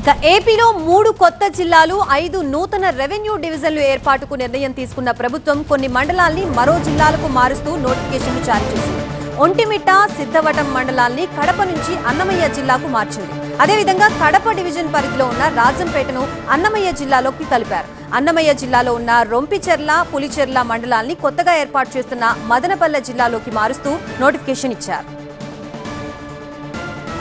ఇక ఏపీలో మూడు కొత్త జిల్లాలు ఐదు నూతన రెవెన్యూ డివిజన్లు ఏర్పాటుకు నిర్ణయం తీసుకున్న ప్రభుత్వం కొన్ని మండలాల్ని మరో జిల్లాలకు మారుస్తూ నోటిఫికేషన్లు జారీ చేసింది. ఒంటిమిట్ట సిద్ధవటం మండలాల్ని కడప నుంచి అన్నమయ్య జిల్లాకు మార్చింది. అదేవిధంగా కడప డివిజన్ పరిధిలో ఉన్న రాజంపేటను అన్నమయ్య జిల్లాలోకి కలిపారు అన్నమయ్య జిల్లాలో ఉన్న రొంపిచెర్ల పులిచెర్ల మండలాల్ని కొత్తగా ఏర్పాటు చేస్తున్న మదనపల్లె జిల్లాలోకి మారుస్తూ నోటిఫికేషన్ ఇచ్చారు.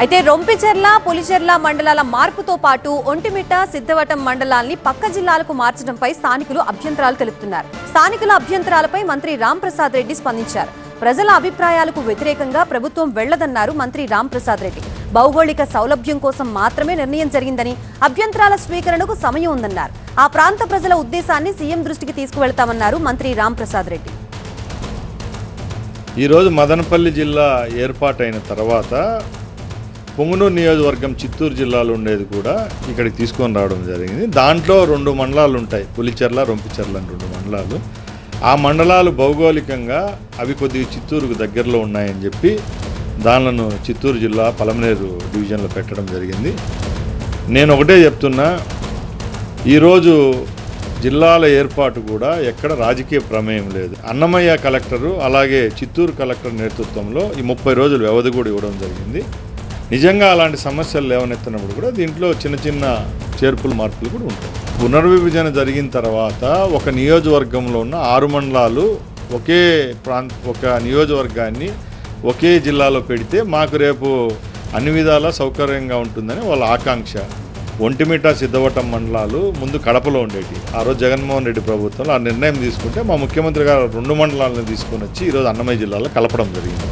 అయితే రొంపిచెర్ల పులిచెర్ల మండలాల మార్పుతో పాటు ఒంటిమిట్ట సిద్ధవటం మండలాల్ని పక్క జిల్లాలకు మార్చడంపై స్థానికులు అభ్యంతరాలు తెలుపుతున్నారు. స్థానికుల అభ్యంతరాలపై మంత్రి రాంప్రసాద్ రెడ్డి స్పందించారు. ప్రజల అభిప్రాయాలకు వ్యతిరేకంగా ప్రభుత్వం వెళ్ళదన్నారు మంత్రి రాంప్రసాద్ రెడ్డి. భౌగోళిక సౌలభ్యం కోసం మాత్రమే నిర్ణయం జరిగిందని అభ్యంతరాల స్వీకరణకు సమయం ఉందన్నారు. ఆ ప్రాంత ప్రజల ఉద్దేశాన్ని సీఎం దృష్టికి తీసుకువెళ్తామన్నారు మంత్రి రాంప్రసాద్ రెడ్డి. ఈరోజు మదనపల్లి జిల్లా ఏర్పాటైన తర్వాత పొంగునూరు నియోజకవర్గం చిత్తూరు జిల్లాలో ఉండేది కూడా ఇక్కడికి తీసుకొని రావడం జరిగింది. దాంట్లో రెండు మండలాలు ఉంటాయి. పులిచెర్ల రొంపిచెర్ల అని రెండు మండలాలు. ఆ మండలాలు భౌగోళికంగా అవి కొద్దిగా చిత్తూరుకు దగ్గరలో ఉన్నాయని చెప్పి దానిలను చిత్తూరు జిల్లా పలమనేరు డివిజన్లో పెట్టడం జరిగింది. నేను ఒకటే చెప్తున్నా ఈరోజు జిల్లాల ఏర్పాటు కూడా ఎక్కడ రాజకీయ ప్రమేయం లేదు. అన్నమయ్య కలెక్టరు అలాగే చిత్తూరు కలెక్టర్ నేతృత్వంలో ఈ ముప్పై రోజులు వ్యవధి కూడా ఇవ్వడం జరిగింది. నిజంగా అలాంటి సమస్యలు లేవనెత్తినప్పుడు కూడా దీంట్లో చిన్న చిన్న చేర్పులు మార్పులు కూడా ఉంటాయి. పునర్విభజన జరిగిన తర్వాత ఒక నియోజకవర్గంలో ఉన్న ఆరు మండలాలు ఒకే ప్రాంత ఒక నియోజకవర్గాన్ని ఒకే జిల్లాలో పెడితే మాకు రేపు అన్ని విధాలా సౌకర్యంగా ఉంటుందని వాళ్ళ ఆకాంక్ష. ఒంటిమిట సిద్ధవటం మండలాలు ముందు కడపలో ఉండేవి ఆ రోజు జగన్మోహన్ రెడ్డి ప్రభుత్వంలో ఆ నిర్ణయం తీసుకుంటే మా ముఖ్యమంత్రి గారు రెండు మండలాలను తీసుకొని వచ్చి ఈరోజు అన్నమయ్య జిల్లాలో కలపడం జరిగింది.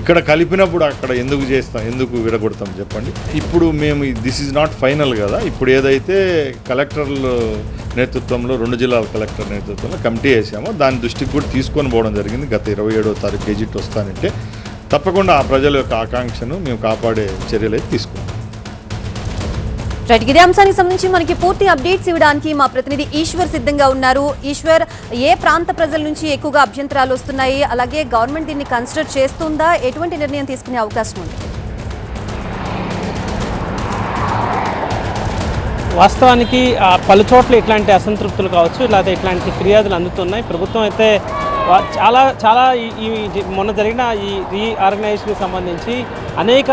ఇక్కడ కలిపినప్పుడు అక్కడ ఎందుకు చేస్తాం ఎందుకు విడగొడతాం చెప్పండి. ఇప్పుడు మేము దిస్ ఈజ్ నాట్ ఫైనల్ కదా. ఇప్పుడు ఏదైతే కలెక్టర్లు నేతృత్వంలో రెండు జిల్లాల కలెక్టర్ నేతృత్వంలో కమిటీ వేసామో దాని దృష్టికి కూడా తీసుకొని పోవడం జరిగింది. గత ఇరవై ఏడో తారీఖు గెజిట్ వస్తానంటే తప్పకుండా ఆ ప్రజల యొక్క ఆకాంక్షను మేము కాపాడే చర్యలు అయితే తీసుకుంటాం. రైట్ ఇదే అంశానికి సంబంధించి మనకి పూర్తి అప్డేట్స్ ఇవ్వడానికి మా ప్రతినిధి ఈశ్వర్ సిద్ధంగా ఉన్నారు. ఈశ్వర్ ఏ ప్రాంత ప్రజల నుంచి ఎక్కువగా అభ్యంతరాలు వస్తున్నాయి? అలాగే గవర్నమెంట్ దీన్ని కన్సిడర్ చేస్తుందా? ఎటువంటి నిర్ణయం తీసుకునే అవకాశం ఉంది? వాస్తవానికి పలు చోట్ల ఇట్లాంటి అసంతృప్తులు కావచ్చు లేదా ఇట్లాంటి ఫిర్యాదులు అందుతున్నాయి. ప్రభుత్వం అయితే చాలా చాలా ఈ- మొన్న జరిగిన ఈ రీఆర్గనైజేషన్కి సంబంధించి అనేక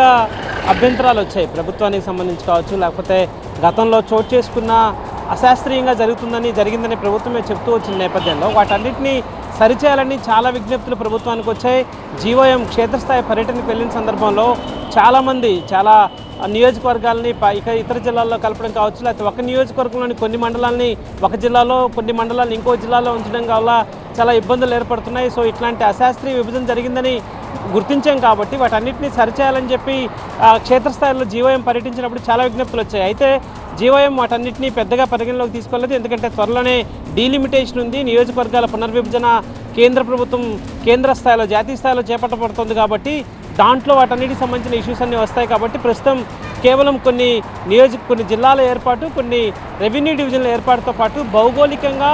అభ్యంతరాలు వచ్చాయి. ప్రభుత్వానికి సంబంధించి కావచ్చు లేకపోతే గతంలో చోటు చేసుకున్న అశాస్త్రీయంగా జరుగుతుందని జరిగిందని ప్రభుత్వమే చెప్తూ వచ్చిన నేపథ్యంలో వాటన్నిటిని సరిచేయాలని చాలా విజ్ఞప్తులు ప్రభుత్వానికి వచ్చాయి. జీవోఎం క్షేత్రస్థాయి పర్యటనకు వెళ్ళిన సందర్భంలో చాలామంది చాలా నియోజకవర్గాలని ఇక ఇతర జిల్లాల్లో కలపడం కావచ్చు లేకపోతే ఒక నియోజకవర్గంలోని కొన్ని మండలాల్ని ఒక జిల్లాలో కొన్ని మండలాలను ఇంకో జిల్లాలో ఉంచడం వల్ల చాలా ఇబ్బందులు ఏర్పడుతున్నాయి. సో ఇట్లాంటి అశాస్త్రీయ విభజన జరిగిందని గుర్తించాం కాబట్టి వాటన్నిటిని సరిచేయాలని చెప్పి క్షేత్రస్థాయిలో జీవోఎం పర్యటించినప్పుడు చాలా విజ్ఞప్తులు వచ్చాయి. అయితే జీవోఎం వాటన్నిటిని పెద్దగా పరిగణలోకి తీసుకోలేదు. ఎందుకంటే త్వరలోనే డీలిమిటేషన్ ఉంది. నియోజకవర్గాల పునర్విభజన కేంద్ర ప్రభుత్వం కేంద్ర స్థాయిలో జాతీయ స్థాయిలో చేపట్టబడుతుంది కాబట్టి దాంట్లో వాటన్నిటికి సంబంధించిన ఇష్యూస్ అన్నీ వస్తాయి కాబట్టి ప్రస్తుతం కేవలం కొన్ని నియోజక కొన్ని జిల్లాల ఏర్పాటు కొన్ని రెవెన్యూ డివిజన్ల ఏర్పాటుతో పాటు భౌగోళికంగా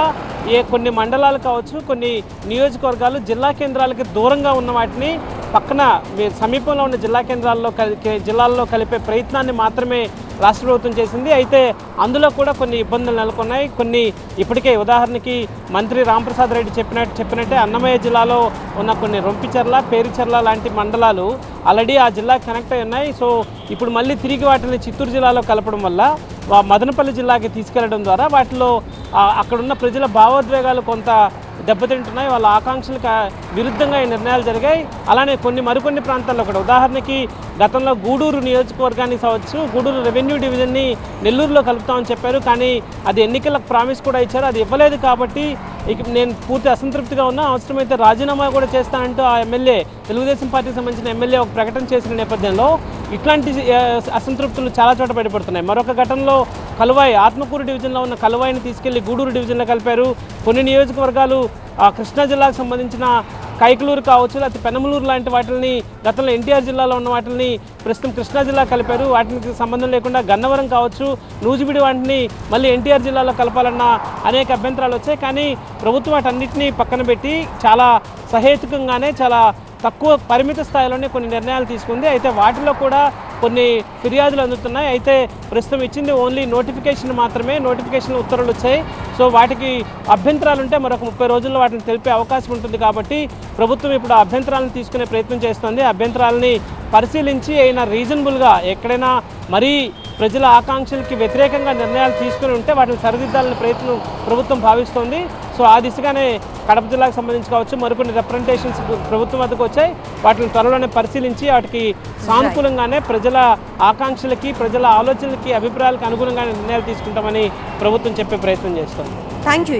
ఏ కొన్ని మండలాలు కావచ్చు కొన్ని నియోజకవర్గాలు జిల్లా కేంద్రాలకి దూరంగా ఉన్న వాటిని పక్కన మీ- సమీపంలో ఉన్న జిల్లా కేంద్రాల్లో కలి- జిల్లాల్లో కలిపే ప్రయత్నాన్ని మాత్రమే రాష్ట్ర ప్రభుత్వం చేసింది. అయితే అందులో కూడా కొన్ని ఇబ్బందులు నెలకొన్నాయి. కొన్ని ఇప్పటికే ఉదాహరణకి మంత్రి రాంప్రసాద్ రెడ్డి చెప్పినట్టు చెప్పినట్టే అన్నమయ్య జిల్లాలో ఉన్న కొన్ని రొంపిచెర్ల పేరుచెర్ల లాంటి మండలాలు ఆల్రెడీ ఆ జిల్లా కనెక్ట్ అయి ఉన్నాయి. సో ఇప్పుడు మళ్ళీ తిరిగి వాటిని చిత్తూరు జిల్లాలో కలపడం వల్ల మదనపల్లి జిల్లాకి తీసుకెళ్ళడం ద్వారా వాటిలో అక్కడున్న ప్రజల భావోద్వేగాలు కొంత దెబ్బతింటున్నాయి. వాళ్ళ ఆకాంక్షలు విరుద్ధంగా ఈ నిర్ణయాలు జరిగాయి. అలానే కొన్ని మరికొన్ని ప్రాంతాల్లో కూడా. ఉదాహరణకి గతంలో గూడూరు నియోజకవర్గాన్ని కావచ్చు గూడూరు రెవెన్యూ డివిజన్ని నెల్లూరులో కలుపుతామని చెప్పారు. కానీ అది ఎన్నికలకు ప్రామిస్ కూడా ఇచ్చారు. అది ఇవ్వలేదు కాబట్టి ఇక నేను పూర్తి అసంతృప్తిగా ఉన్నా. అవసరమైతే రాజీనామా కూడా చేస్తానంటూ ఆ ఎమ్మెల్యే తెలుగుదేశం పార్టీకి సంబంధించిన ఎమ్మెల్యే ఒక ప్రకటన చేసిన నేపథ్యంలో ఇట్లాంటి అసంతృప్తులు చాలా చోట బయటపడుతున్నాయి. మరొక ఘటనలో కలువాయి ఆత్మకూరు డివిజన్లో ఉన్న కలువాయిని తీసుకెళ్ళి గూడూరు డివిజన్లో కలిపారు. కొన్ని నియోజకవర్గాలు ఆ, కృష్ణా జిల్లాకు సంబంధించిన కైకలూరు కావచ్చు లేకపోతే పెనమలూరు లాంటి వాటిని గతంలో ఎన్టీఆర్ జిల్లాలో ఉన్న వాటిని ప్రస్తుతం కృష్ణా జిల్లా కలిపారు. వాటికి సంబంధం లేకుండా గన్నవరం కావచ్చు నూజిబిడి వాటిని మళ్ళీ ఎన్టీఆర్ జిల్లాలో కలపాలన్న అనేక అభ్యంతరాలు వచ్చాయి. కానీ ప్రభుత్వం వాటన్నిటిని పక్కన పెట్టి చాలా సహేతుకంగానే చాలా తక్కువ పరిమిత స్థాయిలోనే కొన్ని నిర్ణయాలు తీసుకుంది. అయితే వాటిలో కూడా కొన్ని ఫిర్యాదులు అందుతున్నాయి. అయితే ప్రస్తుతం ఇచ్చింది ఓన్లీ నోటిఫికేషన్ మాత్రమే నోటిఫికేషన్ ఉత్తర్వులు వచ్చాయి. సో వాటికి అభ్యంతరాలు ఉంటే మరొక ముప్పై రోజుల్లో వాటిని తెలిపే అవకాశం ఉంటుంది కాబట్టి ప్రభుత్వం ఇప్పుడు అభ్యంతరాలను తీసుకునే ప్రయత్నం చేస్తుంది. అభ్యంతరాలని పరిశీలించి అయినా రీజనబుల్గా ఎక్కడైనా మరీ ప్రజల ఆకాంక్షలకి వ్యతిరేకంగా నిర్ణయాలు తీసుకుని ఉంటే వాటిని సరిదిద్దాలని ప్రయత్నం ప్రభుత్వం భావిస్తోంది. సో ఆ దిశగానే కడప జిల్లాకు సంబంధించి కావచ్చు మరికొన్ని రిప్రజెంటేషన్స్ ప్రభుత్వం వద్దకు వచ్చాయి. వాటిని త్వరలోనే పరిశీలించి వాటికి సానుకూలంగానే ప్రజల ఆకాంక్షలకి ప్రజల ఆలోచనలకి అభిప్రాయాలకు అనుగుణంగానే నిర్ణయాలు తీసుకుంటామని ప్రభుత్వం చెప్పే ప్రయత్నం చేస్తోంది. Thank you